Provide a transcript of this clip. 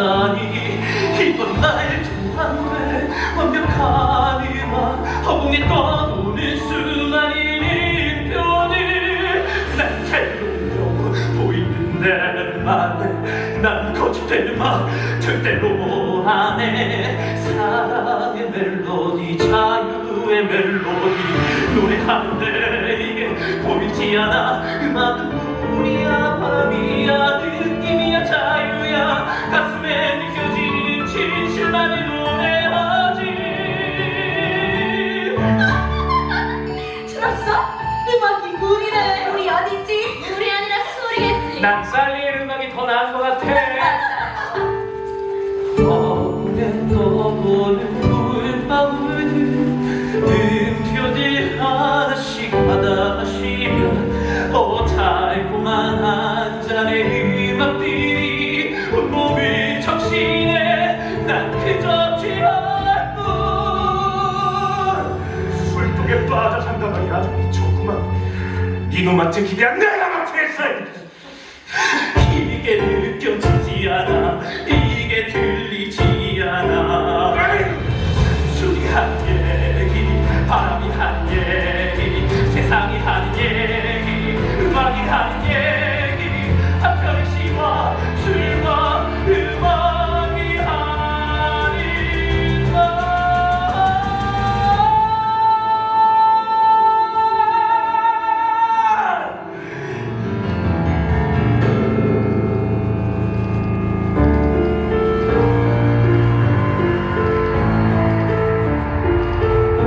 만나니 이건 날도 안돼 완벽하니만 허공에 떠도는 수많은 인편이 난 새로워 보이는 내만 난 거짓되만 절대로 안해. 사랑의 멜로디 자유의 멜로디 노래하는데 이게 보이지 않아. 그만 소리겠지. 낙살리의 음악이 더 나은 것 같아. 어에 떠도는 물방울들 음표들 하나씩 받아시면 어 달콤한 한 잔의 음악들이 온몸을 적시네. 난 그저 취할 뿐 술독에 빠져 산다더니 아주 미쳤구만. 이놈만 지키면 내가 이 게 느껴지지 않아